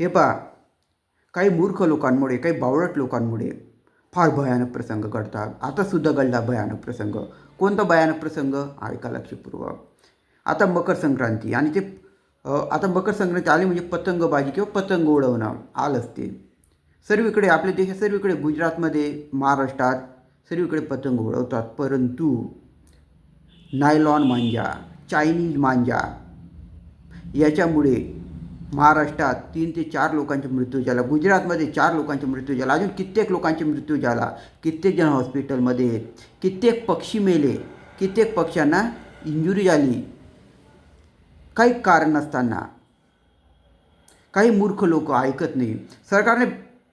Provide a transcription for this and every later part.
हे पहा काही मूर्ख लोकांमुळे काही बावळट लोकांमुळे फार भयानक प्रसंग घडतात. आतासुद्धा घडला भयानक प्रसंग. कोणता भयानक प्रसंग? ऐका लक्षपूर्वक. आता मकर संक्रांती आणि ते आता मकर संक्रांती आली म्हणजे पतंगबाजी किंवा पतंग उडवणं. आलंच ते. सर्वीकडे आपल्या देशात सर्वीकडे गुजरातमध्ये महाराष्ट्रात सर्वीकडे पतंग उडवतात. परंतु नायलॉन मांजा चायनीज मांजा याच्यामुळे महाराष्ट्रात तीन ते चार लोकांचा मृत्यू झाला. गुजरातमध्ये चार लोकांचा मृत्यू झाला. अजून कित्येक लोकांचे मृत्यू झाला. कित्येक जण हॉस्पिटलमध्ये. आहेत. कित्येक पक्षी मेले. कित्येक पक्ष्यांना इंजुरी झाली. काही कारण नसताना. काही मूर्ख लोक ऐकत नाही. सरकारने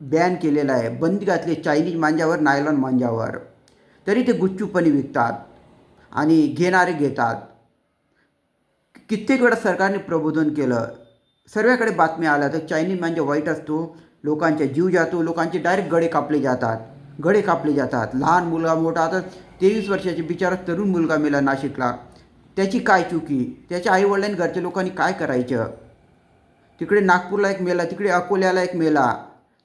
बॅन केलेलं आहे. बंदी घातली चायनीज मांजावर नायलॉन मांजावर तरी ते गुच्चूपणे विकतात आणि घेणारे घेतात. कित्येक वेळा सरकारने प्रबोधन केलं. सर्वाकडे बातम्या आल्या तर चायनीज म्हणजे वाईट असतो लोकांचा जीव जातो लोकांचे डायरेक्ट गळे कापले जातात गळे कापले जातात. लहान मुलगा मोठा आता तेवीस वर्षाचे बिचारा तरुण मुलगा मेला नाशिकला. त्याची काय चुकी? त्याच्या आईवडिलांनी घरच्या लोकांनी काय करायचं? तिकडे नागपूरला एक मेला तिकडे अकोल्याला एक मेला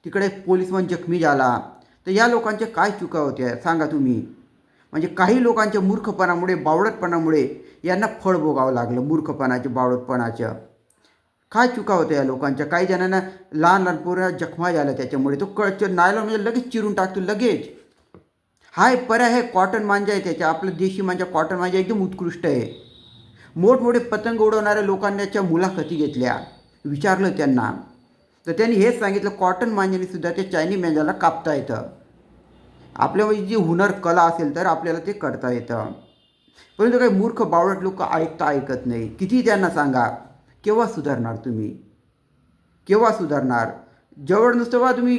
तिकडे पोलिसमन पोलीसमन जखमी झाला. तर या लोकांच्या काय चुका होत्या? सांगा तुम्ही. म्हणजे काही लोकांच्या मूर्खपणामुळे बावळटपणामुळे यांना फळ भोगावं लागलं मूर्खपणाच्या बावळटपणाचं काय चुका होत्या या लोकांच्या? काही जणांना लहान लहान पोरं जखमा झाल्या त्याच्यामुळे. तो कळच नायलॉन म्हणजे लगेच चिरून टाकतो लगेच. हा एक पर्याय आहे कॉटन मांजा आहे त्याच्या. आपलं देशी मांजा कॉटन मांजा एकदम उत्कृष्ट आहे. मोठमोठे पतंग उडवणाऱ्या लोकांच्या मुलाखती घेतल्या विचारलं त्यांना. तर त्यांनी हेच सांगितलं कॉटन मांजानेसुद्धा त्या चायनी मांजाला कापता येतं. आपल्यामध्ये जी हुनर कला असेल तर आपल्याला ते करता येतं. परंतु काही मूर्ख बावळट लोक ऐकता ऐकत नाही. किती त्यांना सांगा केव्हा सुधारणार तुम्ही? केव्हा सुधारणार? जवळ नुसतं बा तुम्ही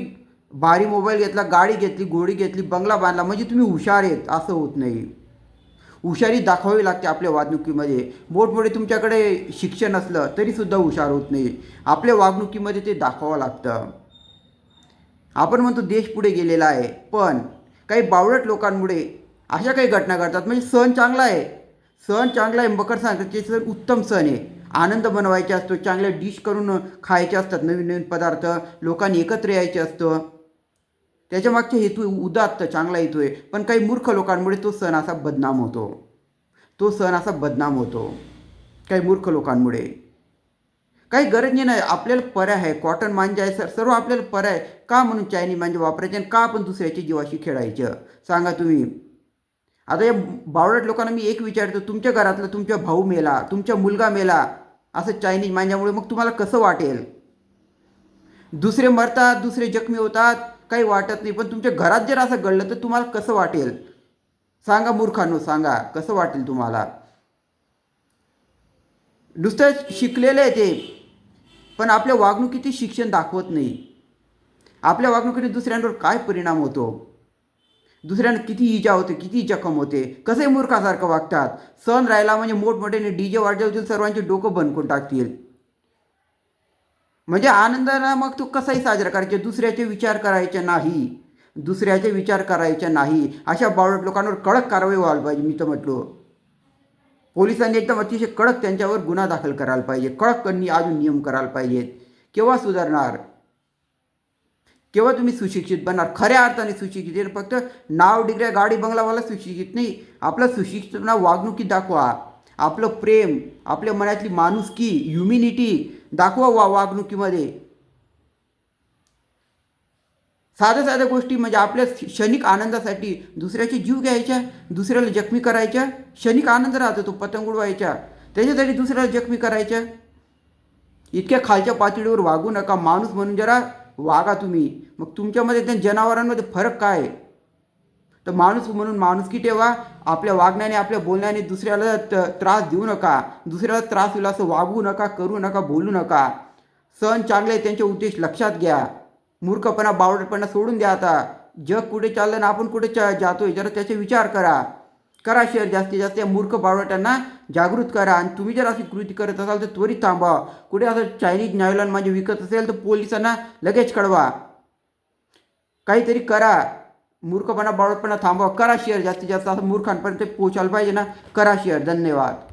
भारी मोबाईल घेतला गाडी घेतली घोडी घेतली बंगला बांधला म्हणजे तुम्ही हुशार आहेत असं होत नाही. हुशारी दाखवावी लागते आपल्या वागणुकीमध्ये. मोठमोठे तुमच्याकडे शिक्षण असलं तरीसुद्धा हुशार होत नाही. आपल्या वागणुकीमध्ये ते दाखवावं लागतं. आपण म्हणतो देश पुढे गेलेला आहे पण काही बावळट लोकांमुळे अशा काही घटना घडतात. म्हणजे सण चांगला आहे. सण चांगला आहे मकर संक्रांतीचे सण उत्तम सण आहे. आनंद बनवायचा असतो चांगल्या डिश करून खायचे असतात नवीन नवीन पदार्थ लोकांनी एकत्र यायचे असतं. त्याच्यामागचे हेतू उदात्त चांगला हेतू आहे. पण काही मूर्ख लोकांमुळे तो सण असा बदनाम होतो. तो सण असा बदनाम होतो. काही मूर्ख लोकांमुळे. काही गरज नाही आपल्याला पर्याय आहे. कॉटन मांजा आहे सर सर्व आपल्याला पर्याय का म्हणून चायनी मांजा वापरायचे आणि का आपण दुसऱ्याच्या जीवाशी खेळायचं? सांगा तुम्ही. आता या बावळट लोकांना मी एक विचारतो तुमच्या घरातला तुमचा भाऊ मेला तुमचा मुलगा मेला असं चायनीज मांजामुळे मग तुम्हाला कसं वाटेल? दुसरे मरतात दुसरे जखमी होतात काही वाटत नाही. पण तुमच्या घरात जर असं घडलं तर तुम्हाला कसं वाटेल? सांगा मूर्खांनो सांगा. कसं वाटेल तुम्हाला? नुसतं शिकलेलं आहे ते. पण आपल्या वागणुकीचे शिक्षण दाखवत नाही. आपल्या वागणुकीने दुसऱ्यांवर काय परिणाम होतो? दुसऱ्यांना किती इजा होते किती जखम होते कसे मूर्खासारखं वागतात? सण राहिला म्हणजे मोठमोठ्याने डी जे वाजवतील सर्वांचे डोकं बंद करून टाकतील. म्हणजे आनंदाला मग तो कसाही साजरा करायचे दुसऱ्याचे विचार करायचे नाही. दुसऱ्याचे विचार करायचे नाही. अशा बावळट लोकांवर कडक कारवाई व्हायला पाहिजे मी तर म्हटलो. पोलिसांनी एकदम अतिशय कडक त्यांच्यावर गुन्हा दाखल करायला पाहिजे. कडक कनी अजून नियम करायला पाहिजेत. केव्हा सुधारणार? केव्हा तुम्ही सुशिक्षित बनणार? खऱ्या अर्थाने सुशिक्षित. फक्त नाव डिग्र्या गाडी बंगलावाला सुशिक्षित नाही. आपलं सुशिक्षितपणा वागणुकीत दाखवा. आपलं प्रेम आपल्या मनातली माणुसकी ह्युमिनिटी दाखवा वा वागणुकीमध्ये. साध्या साध्या गोष्टी म्हणजे आपल्या क्षणिक आनंदासाठी दुसऱ्याचे जीव घ्यायच्या दुसऱ्याला जखमी करायच्या. क्षणिक आनंद राहतो तो पतंग उडवायच्या त्याच्यासाठी दुसऱ्याला जखमी करायच्या इतक्या खालच्या पातळीवर वागू नका. माणूस म्हणून जरा वागा तुम्ही. मग तुमच्यामध्ये त्या जनावरांमध्ये फरक काय आहे? तर माणूस म्हणून माणुसकी ठेवा आपल्या वागण्याने आपल्या बोलण्याने दुसऱ्याला त त्रास देऊ नका. दुसऱ्याला त्रास होईल असं वागू नका करू नका बोलू नका. सण चांगले त्यांचे उद्देश लक्षात घ्या. मूर्खपणा बावडटपणा सोडून द्या आता. जग कुठे चाललं ना आपण कुठे चा जातोय जरा त्याचे विचार करा. करा शेअर जास्तीत जास्त या मूर्ख बावळटांना जागृत करा. आणि तुम्ही जर अशी कृती करत असाल तर त्वरित थांबवा कुठे असं चायनीज नायलॉन म्हणजे विकत असेल तर पोलिसांना लगेच कळवा. काहीतरी करा. मूर्खपणा बावळटपणा थांबवा. करा शेअर जास्तीत जास्त. असं मूर्खांपर्यंत पोचायला पाहिजे ना. करा शेअर. धन्यवाद.